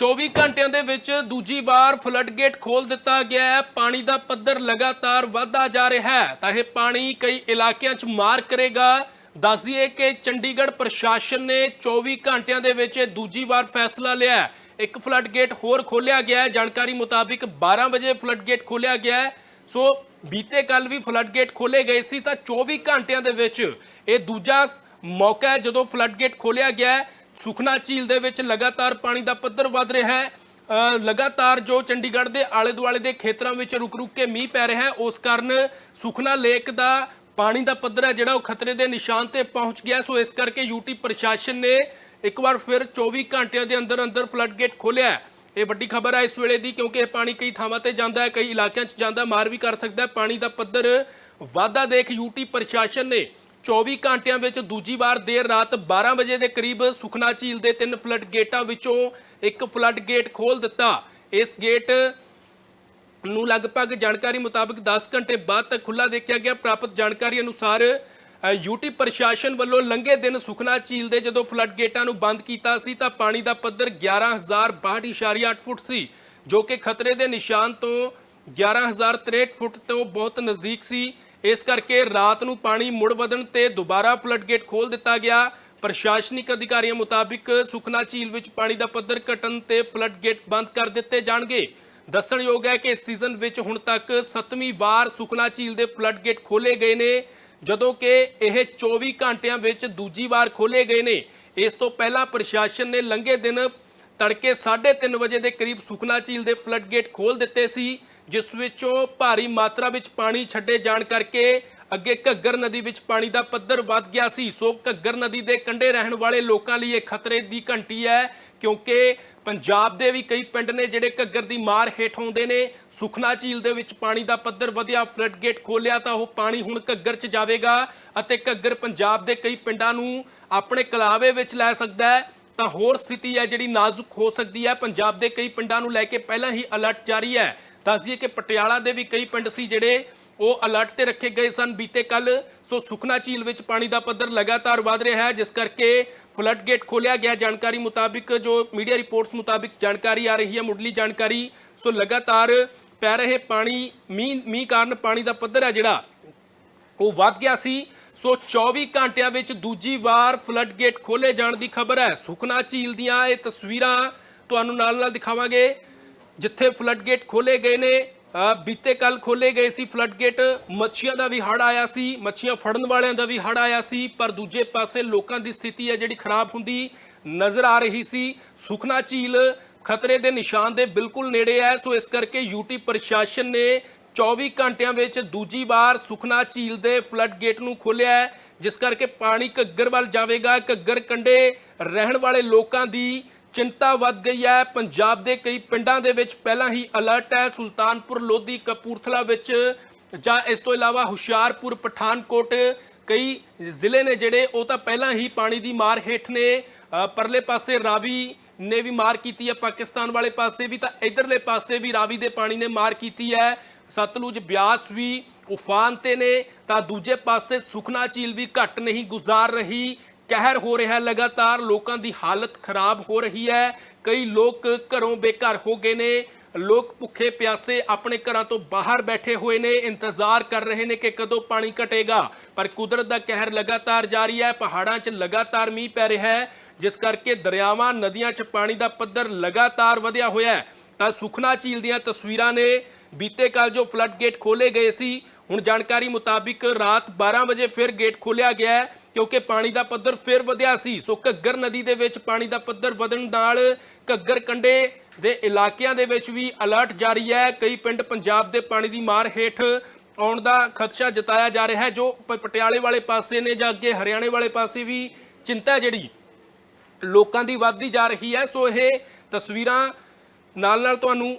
24 ਘੰਟਿਆਂ ਦੇ ਵਿੱਚ ਦੂਜੀ ਵਾਰ ਫਲੱਡ ਗੇਟ ਖੋਲ ਦਿੱਤਾ ਗਿਆ ਹੈ। ਪਾਣੀ ਦਾ ਪੱਧਰ ਲਗਾਤਾਰ ਵਧਦਾ ਜਾ ਰਿਹਾ ਹੈ। ਤਾਂ ਇਹ ਪਾਣੀ ਕਈ ਇਲਾਕਿਆਂ 'ਚ ਮਾਰ ਕਰੇਗਾ। ਦੱਸ ਦਈਏ ਕਿ ਚੰਡੀਗੜ੍ਹ ਪ੍ਰਸ਼ਾਸਨ ਨੇ 24 ਘੰਟਿਆਂ ਦੇ ਵਿੱਚ ਇਹ ਦੂਜੀ ਵਾਰ ਫੈਸਲਾ ਲਿਆ ਇੱਕ ਫਲੱਡ ਗੇਟ ਹੋਰ ਖੋਲਿਆ ਗਿਆ ਹੈ। ਜਾਣਕਾਰੀ ਮੁਤਾਬਿਕ 12 ਵਜੇ ਫਲੱਡ ਗੇਟ ਖੋਲਿਆ ਗਿਆ ਹੈ। ਸੋ ਬੀਤੇ ਕੱਲ ਵੀ ਫਲੱਡ ਗੇਟ ਖੋਲੇ ਗਏ ਸੀ। ਤਾਂ 24 ਘੰਟਿਆਂ ਦੇ ਵਿੱਚ ਇਹ ਦੂਜਾ ਮੌਕਾ ਹੈ ਜਦੋਂ ਫਲੱਡ ਗੇਟ ਖੋਲਿਆ ਗਿਆ ਹੈ। ਸੁਖਨਾ ਝੀਲ ਦੇ ਵਿੱਚ ਲਗਾਤਾਰ ਪਾਣੀ ਦਾ ਪੱਧਰ ਵੱਧ ਰਿਹਾ ਹੈ। ਲਗਾਤਾਰ ਜੋ ਚੰਡੀਗੜ੍ਹ ਦੇ ਆਲੇ ਦੁਆਲੇ ਦੇ ਖੇਤਰਾਂ ਵਿੱਚ ਰੁਕ-ਰੁਕ ਕੇ ਮੀਂਹ ਪੈ ਰਿਹਾ ਹੈ, ਉਸ ਕਾਰਨ ਸੁਖਨਾ ਲੇਕ ਦਾ ਪਾਣੀ ਦਾ ਪੱਧਰ ਹੈ, ਜਿਹੜਾ ਉਹ ਖਤਰੇ ਦੇ ਨਿਸ਼ਾਨ ਤੇ ਪਹੁੰਚ ਗਿਆ ਸੋ ਇਸ ਕਰਕੇ ਯੂਟੀ ਪ੍ਰਸ਼ਾਸਨ ਨੇ ਇੱਕ ਵਾਰ ਫਿਰ 24 ਘੰਟਿਆਂ ਦੇ ਅੰਦਰ ਅੰਦਰ ਫਲੱਡ ਗੇਟ ਖੋਲਿਆ ਇਹ ਵੱਡੀ ਖਬਰ ਹੈ ਇਸ ਵੇਲੇ ਦੀ, ਕਿਉਂਕਿ ਇਹ ਪਾਣੀ ਕਈ ਥਾਵਾਂ ਤੇ ਜਾਂਦਾ ਹੈ, ਕਈ ਇਲਾਕਿਆਂ 'ਚ ਜਾਂਦਾ ਮਾਰ ਵੀ ਕਰ ਸਕਦਾ ਹੈ। ਪਾਣੀ ਦਾ ਪੱਧਰ ਵਾਧਾ ਦੇਖ ਯੂਟੀ ਪ੍ਰਸ਼ਾਸਨ ਨੇ 24 ਘੰਟਿਆਂ ਵਿੱਚ ਦੂਜੀ ਵਾਰ ਦੇਰ ਰਾਤ 12 ਵਜੇ ਦੇ ਕਰੀਬ ਸੁਖਨਾ ਝੀਲ ਦੇ ਤਿੰਨ ਫਲੱਡ ਗੇਟਾਂ ਵਿੱਚੋਂ ਇੱਕ ਫਲੱਡ ਗੇਟ ਖੋਲ ਦਿੱਤਾ। ਇਸ ਗੇਟ ਨੂੰ ਲਗਭਗ ਜਾਣਕਾਰੀ ਮੁਤਾਬਕ 10 ਘੰਟੇ ਬਾਅਦ ਤੱਕ ਖੁੱਲਾ ਦੇਖਿਆ ਗਿਆ। ਪ੍ਰਾਪਤ ਜਾਣਕਾਰੀ ਅਨੁਸਾਰ ਅ, ਯੂਟੀ ਪ੍ਰਸ਼ਾਸਨ ਵੱਲੋਂ ਲੰਘੇ ਦਿਨ ਸੁਖਨਾ ਝੀਲ ਦੇ ਜਦੋਂ ਫਲੱਡ ਗੇਟਾਂ ਨੂੰ ਬੰਦ ਕੀਤਾ ਸੀ ਤਾਂ ਪਾਣੀ ਦਾ ਪੱਧਰ 11062.8 ਫੁੱਟ ਸੀ ਜੋ ਕਿ ਖਤਰੇ ਦੇ ਨਿਸ਼ਾਨ ਤੋਂ 11063 ਫੁੱਟ ਤੋਂ ਬਹੁਤ ਨਜ਼ਦੀਕ ਸੀ। ਇਸ ਕਰਕੇ ਰਾਤ ਨੂੰ ਪਾਣੀ ਮੁੜ ਵਧਣ ਤੇ ਦੁਬਾਰਾ ਫਲੱਡ ਗੇਟ ਖੋਲ ਦਿੱਤਾ ਗਿਆ। ਪ੍ਰਸ਼ਾਸਨਿਕ ਅਧਿਕਾਰੀਆਂ ਮੁਤਾਬਿਕ ਸੁਖਨਾ ਝੀਲ ਵਿੱਚ ਪਾਣੀ ਦਾ ਪੱਧਰ ਘਟਣ ਤੇ ਫਲੱਡ ਗੇਟ ਬੰਦ ਕਰ ਦਿੱਤੇ ਜਾਣਗੇ। ਦੱਸਣਯੋਗ ਹੈ ਕਿ ਇਸ ਸੀਜ਼ਨ ਵਿੱਚ ਹੁਣ ਤੱਕ 7ਵੀਂ ਵਾਰ ਸੁਖਨਾ ਝੀਲ ਦੇ ਫਲੱਡ ਗੇਟ ਖੋਲੇ ਗਏ ਨੇ, ਜਦੋਂ ਕਿ ਇਹ 24 ਘੰਟਿਆਂ ਵਿੱਚ ਦੂਜੀ ਵਾਰ ਖੋਲੇ ਗਏ ਨੇ। ਇਸ ਤੋਂ ਪਹਿਲਾਂ ਪ੍ਰਸ਼ਾਸਨ ਨੇ ਲੰਘੇ ਦਿਨ ਤੜਕੇ 3:30 ਵਜੇ ਦੇ ਕਰੀਬ ਸੁਖਨਾ ਝੀਲ ਦੇ ਫਲੱਡ ਗੇਟ ਖੋਲ ਦਿੱਤੇ ਸੀ। ਜਿਸ ਵਿੱਚੋਂ ਭਾਰੀ ਮਾਤਰਾ ਵਿੱਚ ਪਾਣੀ ਛੱਡੇ ਜਾਣ ਕਰਕੇ ਅੱਗੇ ਘੱਗਰ ਨਦੀ ਵਿੱਚ ਪਾਣੀ ਦਾ ਪੱਧਰ ਵੱਧ ਗਿਆ ਸੀ। ਸੋ ਘੱਗਰ ਨਦੀ ਦੇ ਕੰਢੇ ਰਹਿਣ ਵਾਲੇ ਲੋਕਾਂ ਲਈ ਇਹ ਖਤਰੇ ਦੀ ਘੰਟੀ ਹੈ, ਕਿਉਂਕਿ ਪੰਜਾਬ ਦੇ ਵੀ ਕਈ ਪਿੰਡ ਨੇ ਜਿਹੜੇ ਘੱਗਰ ਦੀ ਮਾਰ ਹੇਠ ਆਉਂਦੇ ਨੇ। ਸੁਖਨਾ ਝੀਲ ਦੇ ਵਿੱਚ ਪਾਣੀ ਦਾ ਪੱਧਰ ਵਧਿਆ ਫਲੱਡ ਗੇਟ ਖੋਲਿਆ ਤਾਂ ਉਹ ਪਾਣੀ ਹੁਣ ਘੱਗਰ 'ਚ ਜਾਵੇਗਾ ਅਤੇ ਘੱਗਰ ਪੰਜਾਬ ਦੇ ਕਈ ਪਿੰਡਾਂ ਨੂੰ ਆਪਣੇ ਕਲਾਵੇ ਵਿੱਚ ਲੈ ਸਕਦਾ ਹੈ। ਤਾਂ ਹੋਰ ਸਥਿਤੀ ਹੈ ਜਿਹੜੀ ਨਾਜ਼ੁਕ ਹੋ ਸਕਦੀ ਹੈ। ਪੰਜਾਬ ਦੇ ਕਈ ਪਿੰਡਾਂ ਨੂੰ ਲੈ ਕੇ ਪਹਿਲਾਂ ਹੀ ਅਲਰਟ ਜਾਰੀ ਹੈ। ਦੱਸ ਦਈਏ ਕਿ ਪਟਿਆਲਾ ਦੇ ਵੀ ਕਈ ਪਿੰਡ ਸੀ ਜਿਹੜੇ ਉਹ ਅਲਰਟ ਤੇ ਰੱਖੇ ਗਏ ਸਨ। ਬੀਤੇ ਕੱਲ ਸੋ ਸੁਖਨਾ ਝੀਲ ਵਿੱਚ ਪਾਣੀ ਦਾ ਪੱਧਰ ਲਗਾਤਾਰ ਵਧ ਰਿਹਾ ਹੈ, ਜਿਸ ਕਰਕੇ ਫਲੱਡ ਗੇਟ ਖੋਲਿਆ ਗਿਆ। ਜਾਣਕਾਰੀ ਮੁਤਾਬਿਕ ਜੋ ਮੀਡੀਆ ਰਿਪੋਰਟਸ ਮੁਤਾਬਿਕ ਜਾਣਕਾਰੀ ਆ ਰਹੀ ਹੈ, ਮੁੱਢਲੀ ਜਾਣਕਾਰੀ। ਸੋ ਲਗਾਤਾਰ ਪੈ ਰਹੇ ਪਾਣੀ, ਮੀਂਹ ਮੀਂਹ ਕਾਰਨ ਪਾਣੀ ਦਾ ਪੱਧਰ ਹੈ ਜਿਹੜਾ, ਉਹ ਵੱਧ ਗਿਆ ਸੀ। ਸੋ 24 ਘੰਟਿਆਂ ਵਿੱਚ ਦੂਜੀ ਵਾਰ ਫਲੱਡ ਗੇਟ ਖੋਲੇ ਜਾਣ ਦੀ ਖਬਰ ਹੈ। ਸੁਖਨਾ ਝੀਲ ਦੀਆਂ ਇਹ ਤਸਵੀਰਾਂ ਤੁਹਾਨੂੰ ਨਾਲ ਨਾਲ ਦਿਖਾਵਾਂਗੇ। ਜਿੱਥੇ ਫਲੱਡ ਗੇਟ ਖੋਲੇ ਗਏ ਨੇ ਬੀਤੇ ਕੱਲ ਖੋਲੇ ਗਏ ਸੀ ਫਲੱਡ ਗੇਟ ਮੱਛੀਆਂ ਦਾ ਵੀ ਹੜ ਆਇਆ ਸੀ, ਮੱਛੀਆਂ ਫੜਨ ਵਾਲਿਆਂ ਦਾ ਵੀ ਹੜ ਆਇਆ ਸੀ, ਪਰ ਦੂਜੇ ਪਾਸੇ ਲੋਕਾਂ ਦੀ ਸਥਿਤੀ ਹੈ ਜਿਹੜੀ ਖਰਾਬ ਹੁੰਦੀ ਨਜ਼ਰ ਆ ਰਹੀ ਸੀ। ਸੁਖਨਾ ਝੀਲ ਖਤਰੇ ਦੇ ਨਿਸ਼ਾਨ ਦੇ ਬਿਲਕੁਲ ਨੇੜੇ ਹੈ, ਸੋ ਇਸ ਕਰਕੇ ਯੂਟੀ ਪ੍ਰਸ਼ਾਸਨ ਨੇ 24 ਘੰਟਿਆਂ ਵਿੱਚ ਦੂਜੀ ਵਾਰ ਸੁਖਨਾ ਝੀਲ ਦੇ ਫਲੱਡ ਗੇਟ ਨੂੰ ਖੋਲ੍ਹਿਆ ਹੈ, ਜਿਸ ਕਰਕੇ ਪਾਣੀ ਘੱਗਰ ਵੱਲ ਜਾਵੇਗਾ। ਘੱਗਰ ਕੰਡੇ ਰਹਿਣ ਵਾਲੇ ਲੋਕਾਂ ਦੀ ਚਿੰਤਾ ਵੱਧ ਗਈ ਹੈ। ਪੰਜਾਬ ਦੇ ਕਈ ਪਿੰਡਾਂ ਦੇ ਵਿੱਚ ਪਹਿਲਾਂ ਹੀ ਅਲਰਟ ਹੈ। ਸੁਲਤਾਨਪੁਰ, ਲੋਧੀ, ਕਪੂਰਥਲਾ ਵਿੱਚ ਜਾਂ ਇਸ ਤੋਂ ਇਲਾਵਾ ਹੁਸ਼ਿਆਰਪੁਰ, ਪਠਾਨਕੋਟ ਕਈ ਜ਼ਿਲ੍ਹੇ ਨੇ ਜਿਹੜੇ ਉਹ ਤਾਂ ਪਹਿਲਾਂ ਹੀ ਪਾਣੀ ਦੀ ਮਾਰ ਹੇਠ ਨੇ। ਪਰਲੇ ਪਾਸੇ ਰਾਵੀ ਨੇ ਵੀ ਮਾਰ ਕੀਤੀ ਹੈ। ਪਾਕਿਸਤਾਨ ਵਾਲੇ ਪਾਸੇ ਵੀ ਤਾਂ ਇਧਰਲੇ ਪਾਸੇ ਵੀ ਰਾਵੀ ਦੇ ਪਾਣੀ ਨੇ ਮਾਰ ਕੀਤੀ ਹੈ। ਸਤਲੁਜ, ਬਿਆਸ ਵੀ ਉਫਾਨ ਤੇ ਨੇ ਤਾਂ ਦੂਜੇ ਪਾਸੇ ਸੁਖਨਾ ਝੀਲ ਵੀ ਘਟ ਨਹੀਂ ਗੁਜ਼ਾਰ ਰਹੀ। ਕਹਿਰ ਹੋ ਰਿਹਾ ਹੈ। ਲਗਾਤਾਰ ਲੋਕਾਂ ਦੀ ਹਾਲਤ ਖਰਾਬ ਹੋ ਰਹੀ ਹੈ। ਕਈ ਲੋਕ ਘਰੋਂ ਬੇਘਰ ਹੋ ਗਏ ਨੇ। ਲੋਕ ਭੁੱਖੇ ਪਿਆਸੇ ਆਪਣੇ ਘਰਾਂ ਤੋਂ ਬਾਹਰ ਬੈਠੇ ਹੋਏ ਨੇ। ਇੰਤਜ਼ਾਰ ਕਰ ਰਹੇ ਨੇ ਕਿ ਕਦੋਂ ਪਾਣੀ ਘਟੇਗਾ। ਪਰ ਕੁਦਰਤ ਦਾ ਕਹਿਰ ਲਗਾਤਾਰ ਜਾਰੀ ਹੈ। ਪਹਾੜਾਂ 'ਚ ਲਗਾਤਾਰ ਮੀਂਹ ਪੈ ਰਿਹਾ ਹੈ। ਜਿਸ ਕਰਕੇ ਦਰਿਆਵਾਂ, ਨਦੀਆਂ 'ਚ ਪਾਣੀ ਦਾ ਪੱਧਰ ਲਗਾਤਾਰ ਵਧਿਆ ਹੋਇਆ ਹੈ। ਤਾਂ ਸੁਖਨਾ ਝੀਲ ਦੀਆਂ ਤਸਵੀਰਾਂ ਨੇ। ਬੀਤੇ ਕੱਲ ਜੋ ਫਲੱਡ ਗੇਟ ਖੋਲੇ ਗਏ ਸੀ, ਹੁਣ ਜਾਣਕਾਰੀ ਮੁਤਾਬਿਕ ਰਾਤ 12 ਵਜੇ ਫਿਰ ਗੇਟ ਖੋਲਿਆ ਗਿਆ ਹੈ। ਕਿਉਂਕਿ ਪਾਣੀ ਦਾ ਪੱਧਰ ਫਿਰ ਵਧਿਆ ਸੀ। ਸੋ ਘੱਗਰ ਨਦੀ ਦੇ ਵਿੱਚ ਪਾਣੀ ਦਾ ਪੱਧਰ ਵਧਣ ਨਾਲ ਘੱਗਰ ਕੰਢੇ ਦੇ ਇਲਾਕਿਆਂ ਦੇ ਵਿੱਚ ਵੀ ਅਲਰਟ ਜਾਰੀ ਹੈ। ਕਈ ਪਿੰਡ ਪੰਜਾਬ ਦੇ ਪਾਣੀ ਦੀ ਮਾਰ ਹੇਠ ਆਉਣ ਦਾ ਖਦਸ਼ਾ ਜਤਾਇਆ ਜਾ ਰਿਹਾ ਹੈ, ਜੋ ਪਟਿਆਲੇ ਵਾਲੇ ਪਾਸੇ ਨੇ ਜਾਂ ਅੱਗੇ ਹਰਿਆਣੇ ਵਾਲੇ ਪਾਸੇ ਵੀ ਚਿੰਤਾ ਜਿਹੜੀ ਲੋਕਾਂ ਦੀ ਵੱਧਦੀ ਜਾ ਰਹੀ ਹੈ। ਸੋ ਇਹ ਤਸਵੀਰਾਂ ਨਾਲ ਨਾਲ ਤੁਹਾਨੂੰ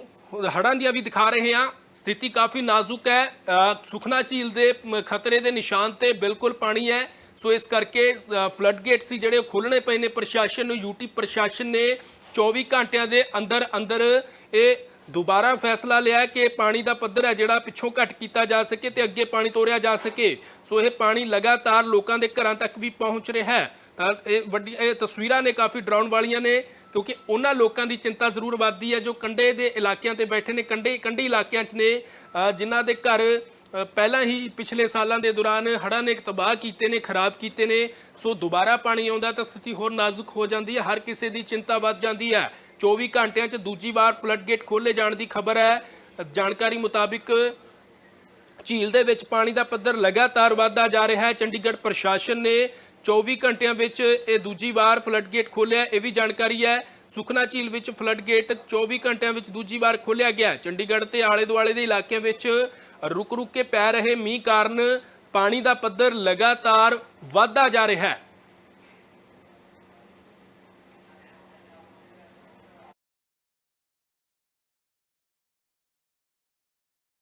ਹੜ੍ਹਾਂ ਦੀਆਂ ਵੀ ਦਿਖਾ ਰਹੇ ਹਾਂ। ਸਥਿਤੀ ਕਾਫੀ ਨਾਜ਼ੁਕ ਹੈ। ਸੁਖਨਾ ਝੀਲ ਦੇ ਖਤਰੇ ਦੇ ਨਿਸ਼ਾਨ ਤੇ ਬਿਲਕੁਲ ਪਾਣੀ ਹੈ। ਸੋ ਇਸ ਕਰਕੇ ਫਲੱਡ ਗੇਟ ਸੀ ਜਿਹੜੇ ਉਹ ਖੋਲਣੇ ਪਏ ਨੇ ਪ੍ਰਸ਼ਾਸਨ ਨੂੰ, ਯੂਟੀ ਪ੍ਰਸ਼ਾਸਨ ਨੇ 24 ਘੰਟਿਆਂ ਦੇ ਅੰਦਰ ਅੰਦਰ ਇਹ ਦੁਬਾਰਾ ਫੈਸਲਾ ਲਿਆ ਕਿ ਪਾਣੀ ਦਾ ਪੱਧਰ ਹੈ ਜਿਹੜਾ ਪਿੱਛੋਂ ਘਟ ਕੀਤਾ ਜਾ ਸਕੇ ਤੇ ਅੱਗੇ ਪਾਣੀ ਤੋਰਿਆ ਜਾ ਸਕੇ। ਸੋ ਇਹ ਪਾਣੀ ਲਗਾਤਾਰ ਲੋਕਾਂ ਦੇ ਘਰਾਂ ਤੱਕ ਵੀ ਪਹੁੰਚ ਰਿਹਾ ਹੈ। ਤਾਂ ਇਹ ਵੱਡੀ ਇਹ ਤਸਵੀਰਾਂ ਨੇ ਕਾਫੀ ਡਰਾਉਣ ਵਾਲੀਆਂ ਨੇ, ਕਿਉਂਕਿ ਉਹਨਾਂ ਲੋਕਾਂ ਦੀ ਚਿੰਤਾ ਜ਼ਰੂਰ ਵੱਧਦੀ ਹੈ ਜੋ ਕੰਡੇ ਦੇ ਇਲਾਕਿਆਂ ਤੇ ਬੈਠੇ ਨੇ ਕੰਡੇ ਕੰਢੀ ਇਲਾਕਿਆਂ 'ਚ ਨੇ ਜਿਨ੍ਹਾਂ ਦੇ ਘਰ ਪਹਿਲਾਂ ਹੀ ਪਿਛਲੇ ਸਾਲਾਂ ਦੇ ਦੌਰਾਨ ਹੜ੍ਹਾਂ ਨੇ ਤਬਾਹ ਕੀਤੇ ਨੇ, ਖਰਾਬ ਕੀਤੇ ਨੇ। ਸੋ ਦੁਬਾਰਾ ਪਾਣੀ ਆਉਂਦਾ ਤਾਂ ਸਥਿਤੀ ਹੋਰ ਨਾਜ਼ੁਕ ਹੋ ਜਾਂਦੀ ਹੈ। ਹਰ ਕਿਸੇ ਦੀ ਚਿੰਤਾ ਵੱਧ ਜਾਂਦੀ ਹੈ। 24 ਘੰਟਿਆਂ 'ਚ ਦੂਜੀ ਵਾਰ ਫਲੱਡ ਗੇਟ ਖੋਲੇ ਜਾਣ ਦੀ ਖਬਰ ਹੈ। ਜਾਣਕਾਰੀ ਮੁਤਾਬਿਕ ਝੀਲ ਦੇ ਵਿੱਚ ਪਾਣੀ ਦਾ ਪੱਧਰ ਲਗਾਤਾਰ ਵਧਦਾ ਜਾ ਰਿਹਾ ਹੈ। ਚੰਡੀਗੜ੍ਹ ਪ੍ਰਸ਼ਾਸਨ ਨੇ 24 ਘੰਟਿਆਂ ਵਿੱਚ ਇਹ ਦੂਜੀ ਵਾਰ ਫਲੱਡ ਗੇਟ ਖੋਲ੍ਹਿਆ। ਇਹ ਵੀ ਜਾਣਕਾਰੀ ਹੈ ਸੁਖਨਾ ਝੀਲ ਵਿੱਚ ਫਲੱਡ ਗੇਟ 24 ਘੰਟਿਆਂ ਵਿੱਚ ਦੂਜੀ ਵਾਰ ਖੋਲ੍ਹਿਆ ਗਿਆ ਚੰਡੀਗੜ੍ਹ ਤੇ ਆਲੇ ਦੁਆਲੇ ਦੇ ਇਲਾਕਿਆਂ ਵਿੱਚ ਰੁਕ ਰੁਕ ਕੇ ਪੈ ਰਹੇ ਮੀਂਹ ਕਾਰਨ ਪਾਣੀ ਦਾ ਪੱਧਰ ਲਗਾਤਾਰ ਵਧਦਾ ਜਾ ਰਿਹਾ ਹੈ।